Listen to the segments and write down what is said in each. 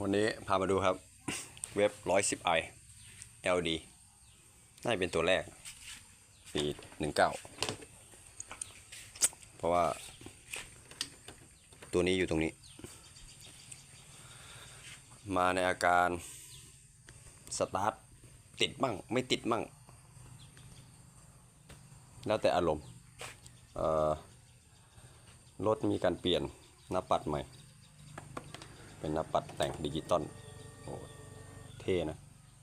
วันนี้พามาดูครับ เว็บ 110i LD น่าจะเป็นตัวแรก ปี 19 เพราะว่า ตัวนี้อยู่ตรงนี้ มาในอาการสตาร์ทติดมั่ง ไม่ติดมั่ง แล้วแต่อารมณ์รถมีการเปลี่ยนหน้าปัดใหม่ เป็นหน้าปัดแต่งดิจิตอลโอ้เท่นะ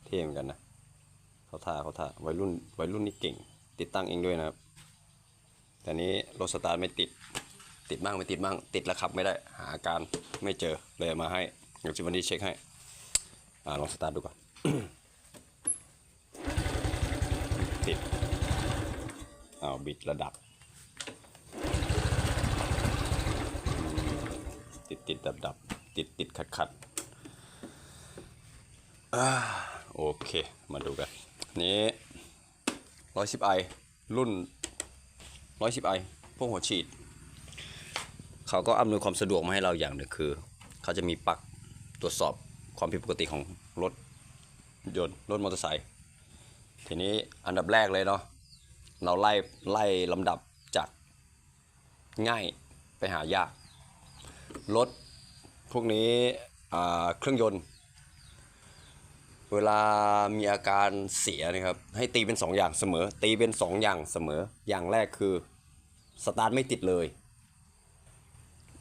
เท่เหมือนกันนะเขาท่าเขาท่าวัยรุ่นวัยรุ่นนี่เก่ง ติดตั้งเองด้วยนะครับ แต่นี้รถสตาร์ทไม่ติด ติดบ้างไม่ติดบ้าง ติดแล้วขับไม่ได้ หาอาการไม่เจอเลยมาให้เดี๋ยวจะวันนี้เช็คให้ อ่าลองสตาร์ทดูก่อนติดอ้าบิดระดับ ติดติดดับดับ ติดติดขัดขัดอโอเค มาดูกัน นี้ร้อยสิบไอรุ่นร้อยสิบไอพวกหัวฉีด เขาก็อำนวยความสะดวกมาให้เราอย่างหนึ่งคือ เขาจะมีปลั๊กตรวจสอบความผิดปกติของรถยนต์รถมอเตอร์ไซค์ทีนี้อันดับแรกเลยเนาะเราไล่ไล่ลำดับจากง่ายไปหายากรถ วกนี้เครื่องยนต์ เวลามีอาการเสียนะครับ ให้ตีเป็น 2 อย่างเสมอ ตีเป็น 2 อย่างเสมอ อย่างแรกคือสตาร์ทไม่ติดเลย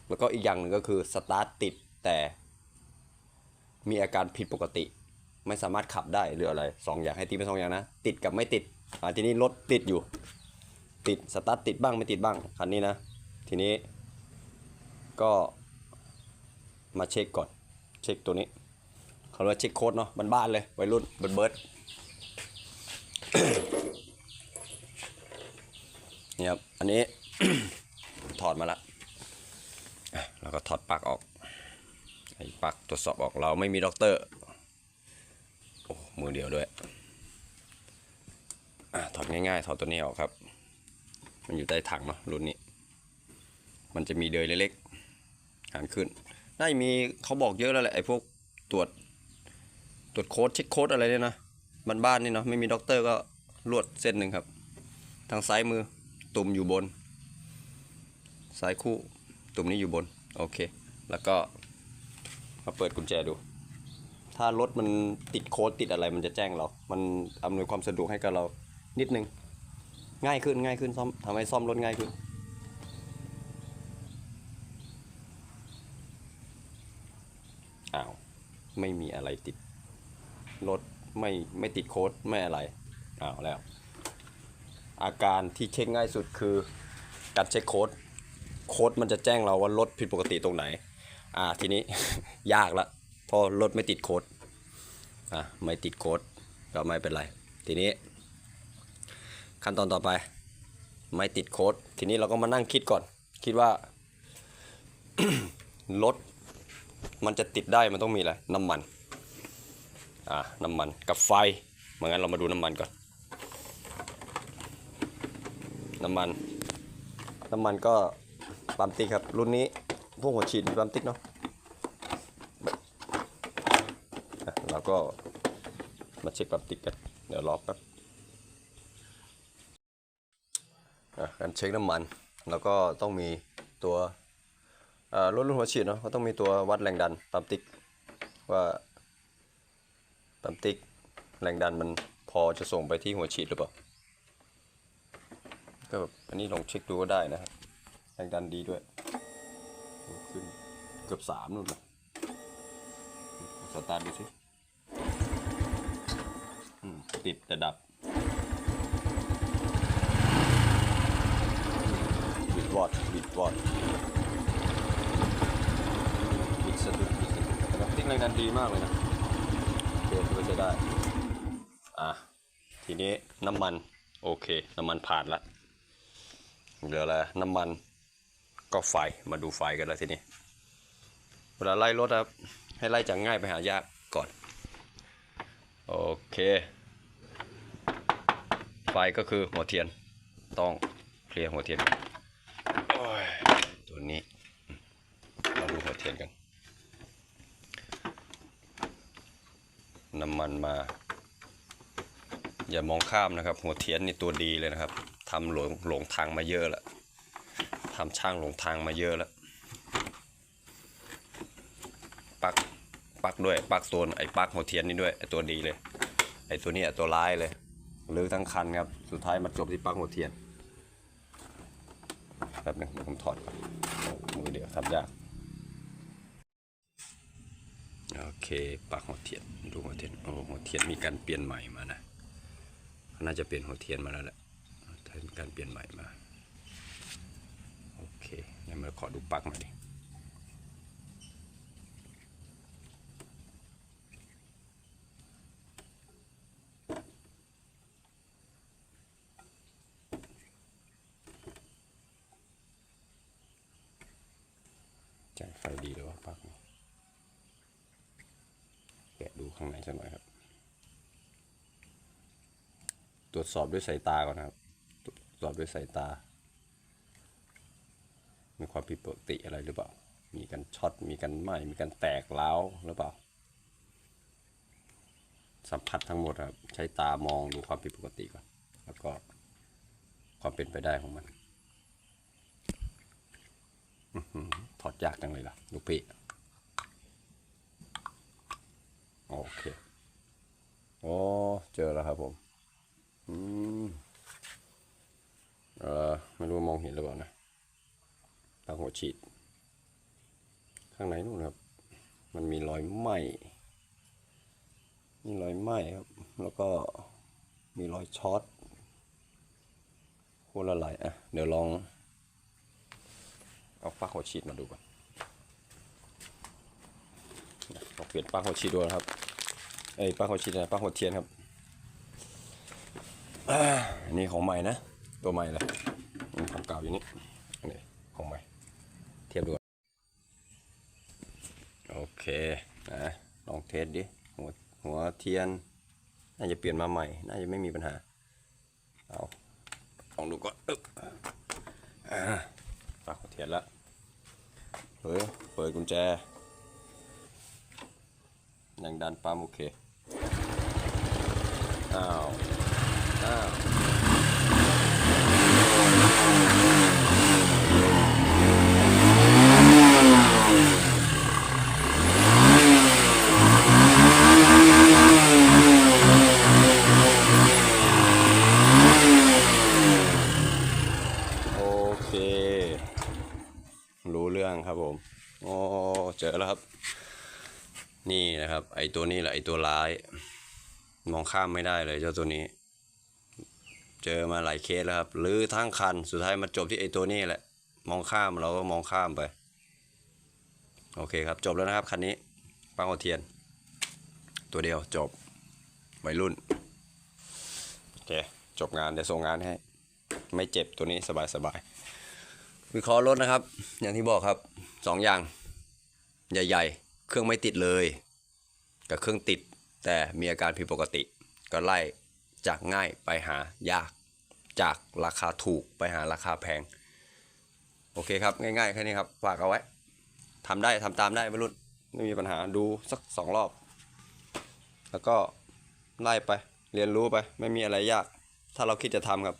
แล้วก็อีกอย่างหนึ่งก็คือสตาร์ทติดแต่มีอาการผิดปกติ ไม่สามารถขับได้หรืออะไรสองอย่างให้ตีเป็นสองอย่างนะ ติดกับไม่ติดอ่าทีนี้รถติดอยู่ ติดสตาร์ทติดบ้างไม่ติดบ้างคันนี้นะ ทีนี้ก็ มาเช็คก่อน เช็คตัวนี้เขาเรียกเช็คโค้ดเนาะบ้านๆเลยวัยรุ่นเบิร์ดเบิร์ดนี่ครับอันนี้ถอดมาละอะแล้วก็ถอดปลั๊กออกไอ้ปลั๊กตรวจสอบออกเราไม่มีด็อกเตอร์โอ้มือเดียวด้วยอถอดง่ายๆถอดตัวนี้ออกครับ มันอยู่ใต้ถังเนาะรุ่นนี้ มันจะมีเดยเล็กๆหันขึ้น ได้มีเขาบอกเยอะแล้วแหละไอ้พวกตรวจ ตรวจโค้ดเช็คโค้ดอะไรเนี่ยนะบ้านๆนี่เนาะไม่มีด็อกเตอร์ก็ลวดเส้นหนึ่งครับ ทางซ้ายมือตุ่มอยู่บน ซ้ายคู่ตุ่มนี้อยู่บน โอเค แล้วก็มาเปิดกุญแจดู ถ้ารถมันติดโค้ดติดอะไรมันจะแจ้งเรา มันอำนวยความสะดวกให้กับเรานิดนึง ง่ายขึ้นง่ายขึ้นซ่อมทำให้ซ่อมรถง่ายขึ้น อ้าว ไม่มีอะไรติดรถไม่ไม่ติดโค้ดไม่อะไรอ้าวแล้ว อาการที่เช็คง่ายสุดคือการเช็คโค้ดโค้ดมันจะแจ้งเราว่ารถผิดปกติตรงไหน อ่าทีนี้ ยากละเพราะรถไม่ติดโค้ดอะไม่ติดโค้ดก็ไม่เป็นไร ทีนี้ ขั้นตอนต่อไป ไม่ติดโค้ดทีนี้เราก็มานั่งคิดก่อน คิดว่ารถ มันจะติดได้มันต้องมีอะไรน้ำมันอ่าน้ำมันกับไฟเมือนกันเรามาดูน้ำมันก่อน น้ำมัน น้ำมันก็ปั๊มติ๊กครับ รุ่นนี้พวกหัวฉีดมีปั๊มติ๊กเนาะอะเราก็มาเช็คปั๊มติ๊กกันเดี๋ยวรอแป๊บอะการเช็คน้ำมัน แล้วก็ต้องมีตัว รถรุ่นหัวฉีดเนาะก็ต้องมีตัววัดแรงดันปั๊มติ๊กว่าปั๊มติ๊กแรงดันมันพอจะส่งไปที่หัวฉีดหรือเปล่าก็แบบอันนี้ลองเช็คดูก็ได้นะครับแรงดันดีด้วยขึ้นเกือบสามนู่นนะสตาร์ทดูสิติดแต่ดับบิดวอดบิดวอด สะดุดบิดสะดุดแต่ว่าติ๊กแรงดันดีมากเลยนะเดินก็จะได้ อะ ทีนี้น้ำมันโอเค น้ำมันผ่านละเหลืออะไรน้ำมันก็ไฟมาดูไฟกันแล้วทีนี้ เวลาไล่รถครับให้ไล่จากง่ายไปหายากก่อน โอเค ไฟก็คือหัวเทียนต้องเคลียร์หัวเทียนยตัวนี้มาดูหัวเทียนกัน น้ำมันมา อย่ามองข้ามนะครับ หัวเทียนนี่ตัวดีเลยนะครับทำหลงหลงทางมาเยอะล้วทำช่างหลงทางมาเยอะแล้วปักปักด้วยปักตัวไอ้ปักหัวเทียนนี่ด้วยไอ้ตัวดีเลย ไอ้ตัวนี้ตัวร้ายเลยลือทั้งคันครับสุดท้ายมาจบที่ปักหัวเทียนแป๊บนึงผมถอดมือเดียวทำยาก โอเคปักหัวเทียนดูหัวเทียนโอ้หัวเทียนมีการเปลี่ยนใหม่มานะน่าจะเปลี่ยนหัวเทียนมาแล้วแหละมีการเปลี่ยนใหม่มาโอเคเดี๋ยวมาขอดูปักหน่อยดิแจ้งไฟดีหรือว่าปักนี่ แกะดูข้างในสักหน่อยครับ ตรวจสอบด้วยสายตาก่อนนะครับ ตรวจสอบด้วยสายตา มีความผิดปกติอะไรหรือเปล่า มีการช็อต มีการไหม้ มีการแตกร้าหรือเปล่า สัมผัสทั้งหมดครับ ใช้ตามองดูความผิดปกติก่อน แล้วก็ความเป็นไปได้ของมันถอดยากจังเลยล่ะ ลูกพี่ โอเคโอ้เจอแล้วครับผม อืมเออไม่รู้มองเห็นหรือเปล่านะทางหัวฉีด ข้างในนู่นครับ มันมีรอยไหม้มีรอยไหมครับ แล้วก็มีรอยช็อตคนละลายอะ เดี๋ยวลอง เอาปลั๊กหัวฉีดมาดูก่อนลองเปลี่ยนปลั๊กหัวฉีดดูนะครับ เอ้ยปลั๊กหัวฉีดนะปลั๊กหัวเทียนครับอันนี้ของใหม่นะ ตัวใหม่เลยอืมของเก่าอยู่นี่อันนี้ของใหม่ เทียบดูโอเคนะลองเทสดิหัวหัวเทียน น่าจะเปลี่ยนมาใหม่ น่าจะไม่มีปัญหา เอาลองดูก่อนอึ๊บปลักหัวเทียนละเฮ้ยเปิดกุญแจยังดันปั๊มโอเค อ้าว อ้าวโอเครู้เรื่องครับผม โอ้ เจอแล้วครับ นี่นะครับ ไอตัวนี้แหละไอตัวร้าย มองข้ามไม่ได้เลยเจ้าตัวนี้ เจอมาหลายเคสแล้วครับหรือทั้งคันสุดท้ายมาจบที่ไอตัวนี้แหละ มองข้ามเราก็มองข้ามไป โอเคครับจบแล้วนะครับคันนี้ปังหัวเทียน ตัวเดียวจบวัยรุ่นโอเคจบงานเดี๋ยวส่งงานให้ ไม่เจ็บตัวนี้สบายสบายวิเคราะห์รถนะครับ อย่างที่บอกครับสองอย่าง ใหญ่ ๆ เครื่องไม่ติดเลย กับเครื่องติด แต่มีอาการผิดปกติ ก็ไล่จากง่ายไปหายาก จากราคาถูกไปหาราคาแพง โอเคครับ ง่ายๆแค่นี้ครับ ฝากเอาไว้ทำได้ทำตามได้ไม่รุ่นไม่มีปัญหาดูสักสองรอบ แล้วก็ไล่ไปเรียนรู้ไป ไม่มีอะไรยาก ถ้าเราคิดจะทำครับ